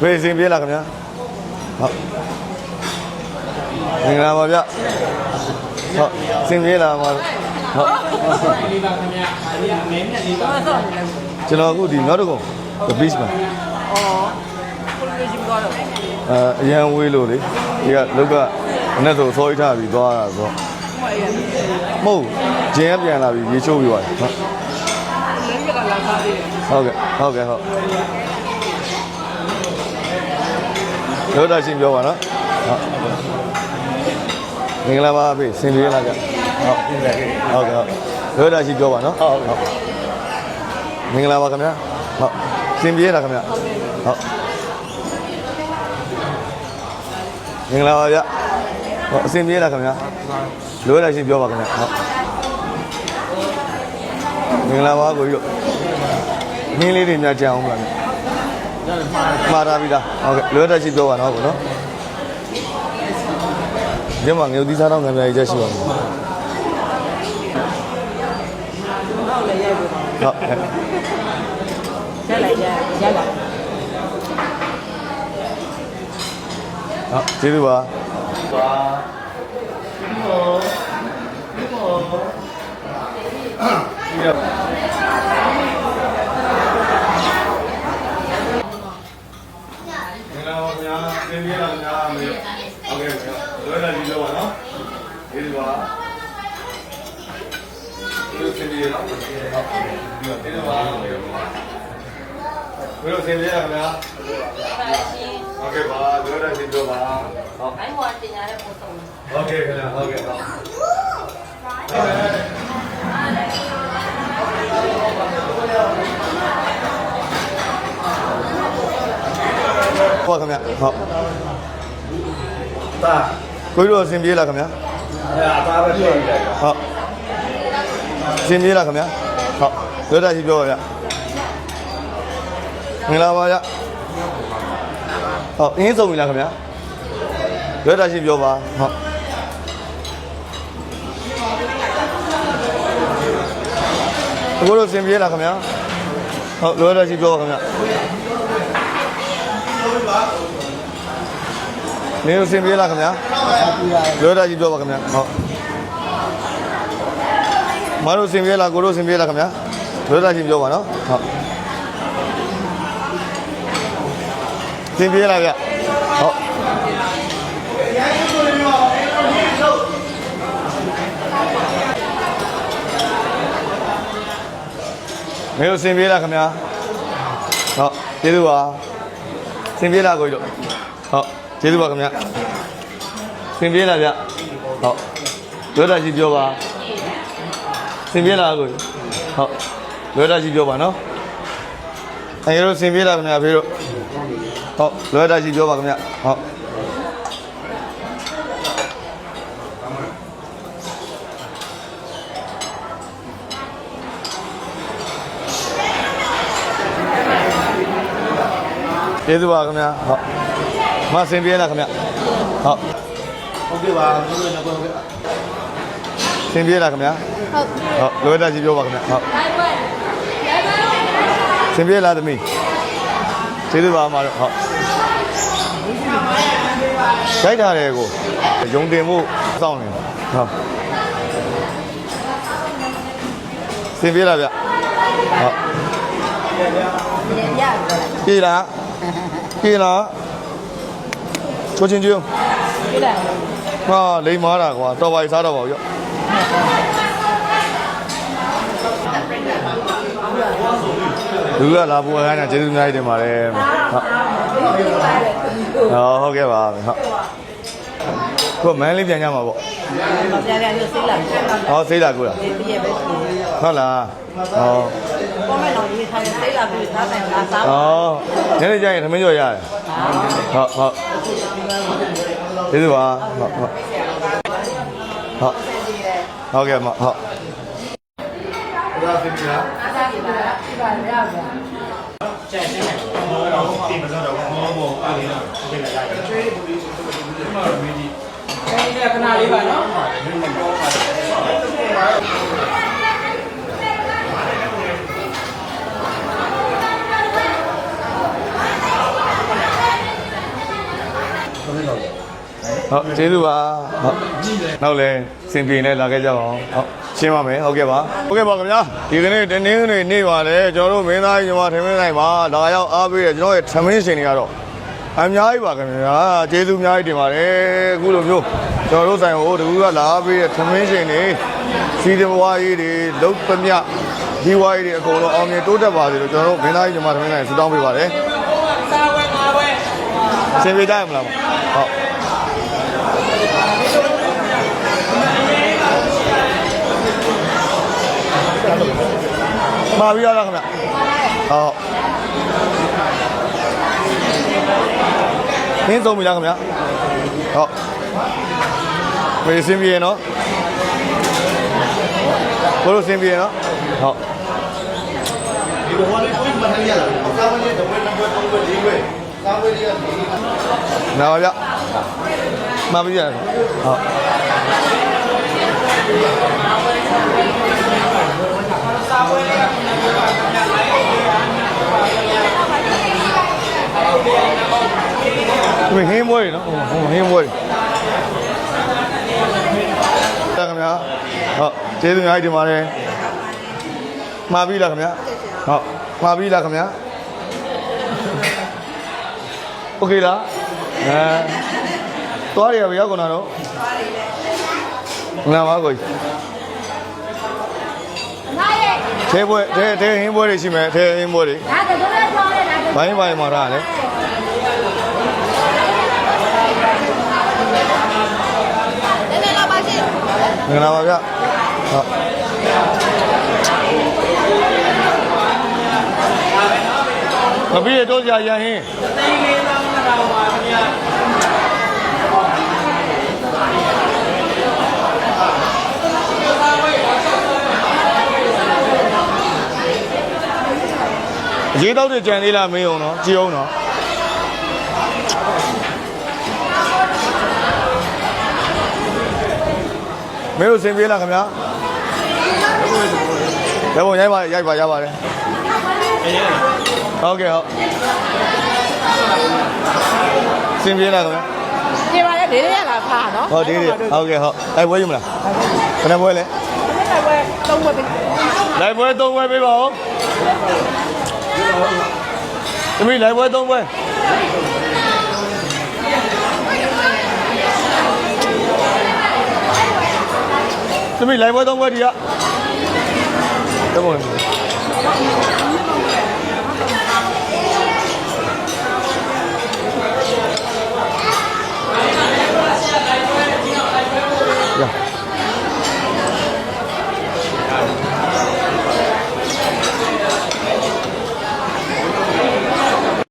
ဖေးစင်ပြေးလားခင်ဗျာဟုတ်မင်္ဂလာပါဗျဟုတ်စင်ပြေးလားမဟုတ်ကျွန်တော်အခုဒီနောက်တစ်ခု the beach မှာအော်ကိုလိုရှိသွားတော့အဲအရန်ဝေးလို့လေဒီကလောက်ကမနေ့ဆိုစောအိတ်ထားပြီးသွားတာဆိုတော့မရဘူးမဟုတ်ဂျင်းကပြန်လာပြီးရေချိုးပြီးသွားတယ်ဟုတ်လင်းရကလာစားသေးတယ်ဟုတ်ကဲ့ဟုတ်ကဲ့ဟုတ် လောတာရှင်ပြောပါနော်ဟုတ်မင်္ဂလာပါဖေစင်ပြေးလာကြဟုတ်ဟုတ်ကဲ့ဟုတ်လောတာရှင်ပြောပါနော်ဟုတ်ဟုတ်မင်္ဂလာပါခင်ဗျာဟုတ်စင်ပြေးလာခင်ဗျာဟုတ်မင်္ဂလာပါဗျဟုတ်အစင်ပြေးလာခင်ဗျာလောတာရှင်ပြောပါခင်ဗျာဟုတ်မင်္ဂလာပါကိုကြီးတို့နင်းလေးတွေများကြအောင်မလား မှားတာပြီလားဟုတ်ကဲ့လွယ်တက်ရှိပြောပါတော့ကိုနော်ဒီမှာငယ်သီးစားတော့ငံပြားကြီးချက်ရှိပါမယ်ဟုတ်လည်းရိုက်ပြီဟုတ်ကဲ့ရက်လိုက်ရရက်လာဟုတ်ကျေးဇူးပါမင်္ဂလာပါ ခင်ဗျာသင်ပြလာခင်ဗျာမေဟုတ်ကဲ့ခင်ဗျာလွယ်တက်ရှိပြောပါနော်ကျေးဇူးပါဒီလိုသင်ပြလာဟုတ်ကဲ့ဒီလိုကျေးဇူးပါဘယ်လိုသင်ပြလာခင်ဗျာဟုတ်ကဲ့ပါလွယ်တက်ရှိပြောပါဟုတ်အဲ့ဟိုတင်ရတဲ့ပုံစံဟုတ်ကဲ့ခင်ဗျာဟုတ်ကဲ့ဟုတ်ဟု တ်ခင်ဗျာဟုတ်တာကိုကြီးတို့အဆင်ပြေလားခင်ဗျာအဲအသားပဲပြောရတယ်ဟုတ်အဆင်ပြေလားခင်ဗျာဟုတ်လွတ်တာရှိပြောပါဗျမင်္ဂလာပါဗျဟုတ်အင်းစုံပြီလားခင်ဗျာလွတ်တာရှိပြောပါဟုတ်အခုတို့အဆင်ပြေလားခင်ဗျာဟုတ်လွတ်တာရှိပြောပါခင်ဗျာ နေတို့အဆင်ပြေလားခင်ဗျာလွတ်တာရှိပြောပါခင်ဗျာဟုတ်မတို့စင်ပြေလားကိုတို့စင်ပြေလားခင်ဗျာလွတ်တာချင်းပြောပါနော်ဟုတ်စင်ပြေလားဗျဟုတ်မင်းတို့စင်ပြေလားခင်ဗျာဟုတ်ကျေးဇူးပါစင်ပြေလားကိုကြီးတို့ဟုတ် ကျေးဇူးပါခင်ဗျာစင်ပြေလားဗျဟုတ်လွတ်တာချင်းပြောပါစင်ပြေလာကိုဟုတ်လွယ်တာရှိပြောပါနော်အဲရိုစင်ပြေလာခင်ဗျာဖေတို့ဟုတ်လွယ်တာရှိပြောပါခင်ဗျာဟုတ်ကျေးဇူးပါခင်ဗျာဟုတ် မစင်ပြေလာခင်ဗျာဟုတ်ဟုတ်ကဲ့ပါဘုရားနောက်တော့စင်ပြေလာခင်ဗျာဟုတ်လွယ်တာရှိပြောပါခင်ဗျာဟုတ်စင်ပြေလာသမီးကျေးဇူးပါအမတို့ဟုတ်ရိုက်ထားတယ်ကိုယုံတင်မှုစောင့်နေဟုတ်စင်ပြေလာဗျဟုတ်ရရပြေးလားပြေးလား ချိုးချင်းကျွန်းပြလာဟာလိမ်မာတာကွာတော်ပါစားတော့ပါဦးရော့လူကလာဖို့ခိုင်းတာကျေးဇူးအများကြီးတင်ပါတယ်ဟုတ်ဟုတ်ကဲ့ပါဟုတ်ကိုမန်းလေးပြန်ကြမှာပေါ့မပြရရစိတ်လာပြဟောစိတ်လာကိုလားည့်ပဲရှိဟုတ်လားဟော ပေါ်မဲ့တော့ဒီထားစိတ်လာပြီးသားတယ်လားစားဟောညနေကျရင်သမင်းကြော်ရတယ်ဟုတ်ဟုတ်ကျေးဇူးပါဟုတ်ဟုတ်ဟုတ်ဟုတ်ကဲ့မဟုတ်ဘုရားပြင်ပြလားတင်မလို့တော့ဘောဘောအားလေးတော့ဟုတ်ကဲ့လားကျွေးဘူးလေးဆိုတော့ဒီမှာမင်းကြီးအဲဒီခဏလေးပါနော် ဟုတ်ကျေးဇူးပါဟုတ်နောက်လဲစင်ပြေနဲ့လာခဲ့ကြပါအောင်ဟုတ်ရှင်းပါမယ်ဟုတ်ကဲ့ပါဟုတ်ကဲ့ပါခင်ဗျာဒီကနေ့တနင်္ဂနွေနေ့ပါလေကျွန်တော်တို့မင်းသားညီမထမင်းနိုင်ပါလာရောက်အားပေးရကျွန်တော်ရဲ့ထမင်းရှင်တွေကတော့အများကြီးပါခင်ဗျာကျေးဇူးအများကြီးတင်ပါတယ်အခုလိုမျိုးကျွန်တော်တို့ဆိုင်ကိုတကူကလာအားပေးရထမင်းရှင်တွေစီးတဘွားကြီးတွေလုတ်ပမြဒီဝါးကြီးတွေအကုန်လုံးအောင်မြင်တိုးတက်ပါစေလို့ကျွန်တော်တို့မင်းသားညီမထမင်းနိုင်ဆုတောင်းပေးပါတယ်စားဝဲငါဝဲအဆင်ပြေကြရမလားဟုတ် မှာပြီးရလားခင်ဗျဟုတ်နင်းဆုံးပြီလားခင်ဗျဟုတ်မေးစင်ပြေနော်ဘလို့စင်ပြေနော်ဟုတ်ဒီဘဝလေးကိုမှတ်ရလားစာဝတ်လေးတစ်ဝက်နှစ်ဝက်သုံးဝက်လေးဝက်စာဝတ်လေးကဒီနာပါဗျမှာပြီးရတယ်ဟုတ် ဒီဟင်းမွေးနော်ဟိုဟင်းမွေးတခင်ဗျာဟုတ်ကျေးဇူးများကြီးတင်ပါတယ်မှာပြီးလားခင်ဗျာဟုတ်မှာပြီးလားခင်ဗျာ โอเคလားအဲသွားရဘယ်ရောက်ကုန်တာတော့သွားရလေငါပါကိုသေးပွဲသေးသေးဟင်းပွဲတွေရှိမယ်သေးဟင်းပွဲတွေ ဒါကတော့လည်းပြောရတယ်ဒါက ဘိုင်းဘိုင်းမှာထားတယ် ငါပါဗျဟုတ်မပြီးရတော့ကြာရဟင်းသိန်းလေးသောင်းနှစ်ထောင်ပါခင်ဗျာအရေးတော့ကြံသေးလားမင်းအောင်နော်ကြည်အောင်နော် မင်းတို့စင်ပြေးလားခင်ဗျာရပုံရိုက်ပါရိုက်ပါရပါတယ်ဟုတ်ကဲ့ဟုတ်စင်ပြေးလားခင်ဗျာဒီပါလေဒေးရလာဖာနော်ဟုတ်ဒီဒီဟုတ်ကဲ့ဟုတ်လိုက်ပွဲယူမလားခဏပွဲလဲဝဲသုံးဝဲပြီလိုက်ပွဲ၃ပွဲပေးပါဦးသမီးလိုက်ပွဲ၃ပွဲ သမီးလိုက်ပွဲ၃ပွဲဒီကတမော